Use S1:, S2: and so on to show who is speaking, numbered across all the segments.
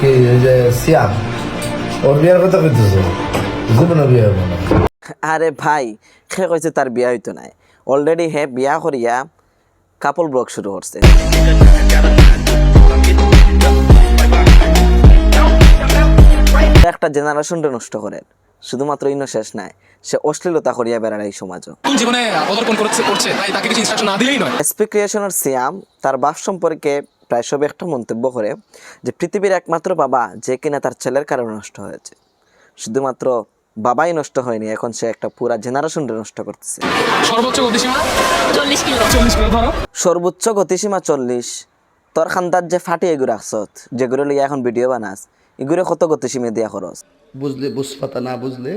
S1: কি যে সিয়াম ওর বিয়ার কথা কইতেছো? জীবনে বিয়ে হবে না।
S2: আরে ভাই সে কইছে তার বিয়া হইতো নাই। অলরেডি হে বিয়া করিয়া কাপল ব্লগ শুরু করছে। একটা জেনারেশনটা নষ্ট করেন শুধুমাত্র ইন্ন শেষ নাই সে অশ্লীলতা করিয়া বেড়ায় এই সমাজও।
S3: কোন জীবনে পদার্পণ করছে করছে তাই তাকে কিছু ইনস্ট্রাকশন না দিলেই নয়।
S2: এসপি ক্রিয়েশনের সিয়াম তার বাপ সম্পর্কে প্রায় সব একটা মন্তব্য করে যে পৃথিবীর একমাত্র বাবা যে কিনা তার ছেলের কারণে নষ্ট হয়েছে। শুধুমাত্র বাবাই নষ্ট হয়নি এখন সে একটা পুরা জেনারেশনটা নষ্ট করতেছে।
S3: সর্বোচ্চ গতিসীমা?
S4: চল্লিশ কিলো।
S3: চল্লিশ কিলো ধরো।
S2: সর্বোচ্চ গতিসীমা চল্লিশ। তোর খান্দার যে ফাটি এগুলো রাখছত যেগুলো লিয়ে এখন ভিডিও বানাস এগুলো কত গতিসীমা দিয়া খরচ?
S5: বুঝলে বুঝপাতা না বুঝলে?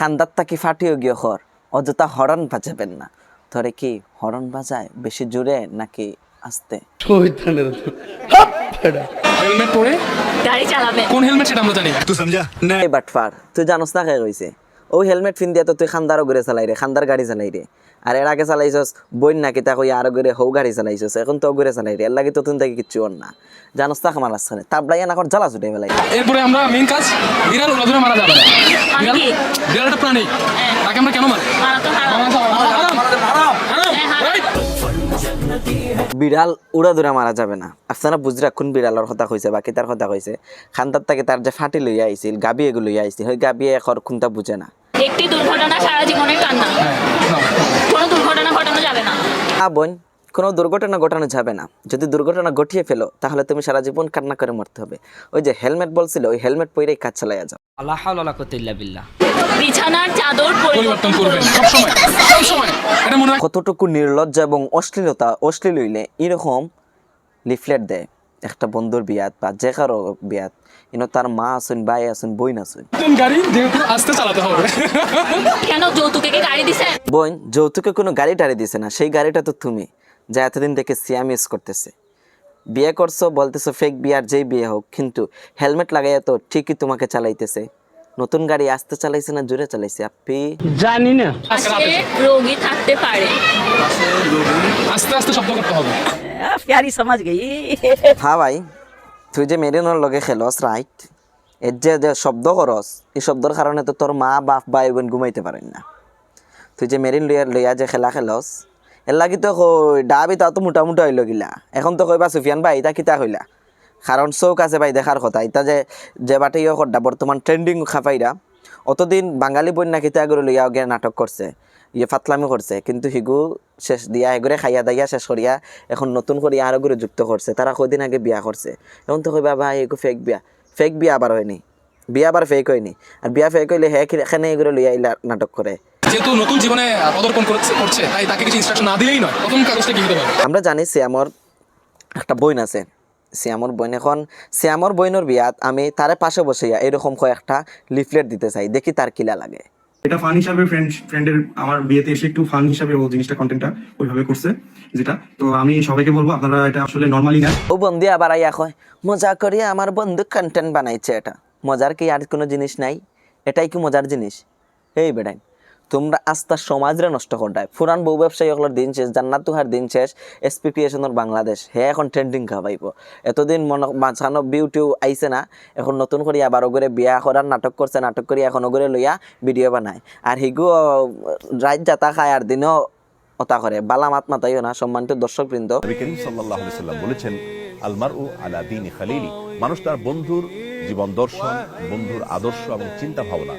S2: খান্দার তাকি ফাটিও গিয়ে খর অযথা হরন বাজাবেন না। তোরে কি হরন বাজায় বেশি জোরে নাকি আস্তে?
S5: শহীদানের
S3: হেলমেট পরে?
S4: গাড়ি চালাবেন
S3: কোন হেলমেট সেটা আমরা জানি না।
S2: বাটফার তুই জানোস না কে কইছে? ওই হেলমেট ফিন দিয়া তো তুই খান্দারও ঘুরে চালাই রে খান্দার গাড়ি চালাই রে। আর এর আগে চালাইছস বইন নাকি তা কই আরও ঘুরে হৌ গাড়ি চালাইছস এখন তো ঘুরে চালাই রে এর লাগে তো তুই তাকে কিচ্ছু অন না। জানোস না আমার আসছে তাবলাই না কর জ্বালা ছুটে ফেলাই।
S3: এরপরে আমরা মেইন কাজ বিড়াল মারা যাবে না। বিড়াল
S4: কি?
S3: বিড়াল একটা প্রাণী তাকে আমরা কেন মারি?
S2: বিড়াল উড়া দুরা মারা যাবে না। আপনারা বুঝি রাখুন বিড়ালর কথা কইছে বাকি তার কথা কইছে? খান্দার তাকে তার যে ফাটি লইয়া আইছিল গাবি এগুলো লইয়া আইছিল ওই গাবি এখন খুনটা বুঝে না।
S4: একটি দুর্ঘটনা সারা জীবনের কান্না।
S3: হ্যাঁ,
S4: কোনো দুর্ঘটনা ঘটানো যাবে না।
S2: আ বোন কোনো দুর্ঘটনা ঘটানো যাবে না। যদি দুর্ঘটনা ঘটিয়ে ফেলো তাহলে তুমি সারা জীবন কান্না করে মরতে হবে। ওই যে হেলমেট বলছিল ওই হেলমেট পরেই কাজ চালাইয়া যাও।
S6: আল্লাহ বিল্লাহ।
S4: বিছানার চাদর
S3: পরিবর্তন করবেন
S4: করবেন।
S3: সব সময় সব সময় এটা মনে
S2: কতটুকু নির্লজ্জা এবং অশ্লীলতা অশ্লীল হইলে এরকম লিফলেট দেয়। একটা বন্ধুর বিয়াত বা যে কারও বিয়াত ইনো তার মা আসুন ভাই আসুন বইন আসুন
S3: নতুন গাড়ি যেহেতু আস্তে চালাতে হবে।
S4: কেন যৌতুকে গাড়ি দিছে
S2: বোন যৌতুকে কোনো গাড়ি টাড়ি দিছে না সেই গাড়িটা তো তুমি। যা এতদিন থেকে সিয়াম ইউজ করতেছে। বিয়ে করছ বলতেছো ফেক বিয়ার যেই বিয়ে হোক কিন্তু হেলমেট লাগাইয়া তো ঠিকই তোমাকে চালাইতেছে। নতুন গাড়ি আস্তে চালাইছে না জোরে চালাইছে আপনি?
S6: জানি না।
S4: রোগী থাকতে পারে।
S3: আস্তে আস্তে শব্দ করতে হবে।
S6: প্যারি সমাজ গই।
S2: হ্যাঁ ভাই তুই যে মেরিনোর লগে খেলস রাইট এর যে যে শব্দ করস এই শব্দর কারণে তো তোর মা বাপ ভাই বোন ঘুমাইতে পারেন না। তুই যে মেরিন লইয়া লইয়া যে খেলা খেলস এর লাগি তো ডাবি তা তো মোটা হইল গিলা। এখন তো কইবা সুফিয়ান ভাই, ইতা কিতা হইলা কারণ চৌক আছে ভাই দেখার কথা। ইতা যে যে বাটে ইয়ে করডা বর্তমান ট্রেন্ডিং খাফাইরা অতদিন বাঙালি বন্যা কিতা করে লইয়া গিয়ে নাটক করছে ইয়ে ফাতলামি করছে কিন্তু হিগু শেষ দিয়া এগুলো খাইয়া দাইয়া শেষ করিয়া এখন নতুন করিয়া আরও করে যুক্ত করছে তারা কদিন আগে বিয়া করছে এখন তো কইবা, ভাই এগু ফেক বিয়া ফেক বিয়া আবার হয়নি। বিয়া আবার ফেক হয়নি। আর বিয়া ফেক হইলে হ্যাঁ এখানে এগুলো লইয়া নাটক করে
S3: যেহেতু নতুন জীবনে পদার্পণ করছে তাই তাকে কিছু ইনস্ট্রাকশন না দিলেই নয়। প্রথম কাগজটা কি হতে পারে?
S2: আমরা জানি শ্যামর একটা বইন আছে। শ্যামর বইন এখন শ্যামর বইনের বিয়াত আমি তারে পাশে বসেইয়া এরকম কয়েকটা লিফলেট দিতে চাই দেখি তার কিলা লাগে।
S7: এটা ফান হিসাবে ফ্রেন্ড ফ্রেন্ডের আমার বিয়েতে এসে একটু ফান হিসাবে ও জিনিসটা কন্টেন্টটা ওইভাবে করছে যেটা। তো আমি সবাইকে বলব আপনারা এটা আসলে নর্মালি না
S2: ও বন্ধু আবার আইয়া কয় মজা করিয়া আমার বন্ধু কন্টেন্ট বানাইছে এটা। মজার কি আর কোনো জিনিস নাই? এটাই কি মজার জিনিস? এই বেড়াই তোমরা আস্থা সমাজরে নষ্ট করডায় ফুরান বউ ব্যবসায়ী হলোর দিন শেষ, জান্নাত তুহার দিন শেষ এসপি বাংলাদেশ। হে এখন ট্রেন্ডিং খাওয়াইব এতদিন মন মাঝখানো বিউটিউ আইছে না, এখন নতুন করে আবার ওগরে বিয়া করার নাটক করছে, নাটক করে এখন ওগরে লইয়া ভিডিও বানায়। আর হিগু রাত যাতা খায় আর দিনও অতা করে। বালা মাত মাতাইও না, সম্মানিত দর্শক বৃন্দ
S8: বলেছেন আলমার ও আলা দিন খালিলি। মানুষ তার বন্ধুর জীবন দর্শন, বন্ধুর আদর্শ এবং চিন্তা ভাবনা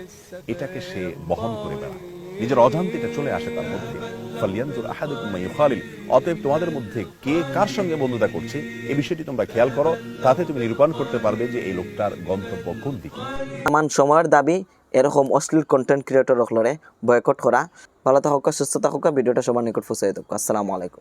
S8: এটাকে সে বহন করে বেড়ায়। নিজের অজান্তে এটা চলে আসে তার মধ্যে। ফালিয়ানজুর আহাদুকুম ইউখালিল। অতএব তোমাদের মধ্যে কে কার সঙ্গে বন্ধুতা করছে এই বিষয়টি তোমরা খেয়াল করো, তাতে তুমি নিরূপণ করতে পারবে যে এই লোকটার গন্তব্য কোন দিকে।
S2: আমান সময়ের দাবি, এরকম অশ্লীল কন্টেন্ট ক্রিয়েটর রকলরে বয়কট করা। ভালো থাকুক সুস্থ থাকুক ভিডিওটা সবার নিকট ফুসাই থাকুক আসসালামু আলাইকুম।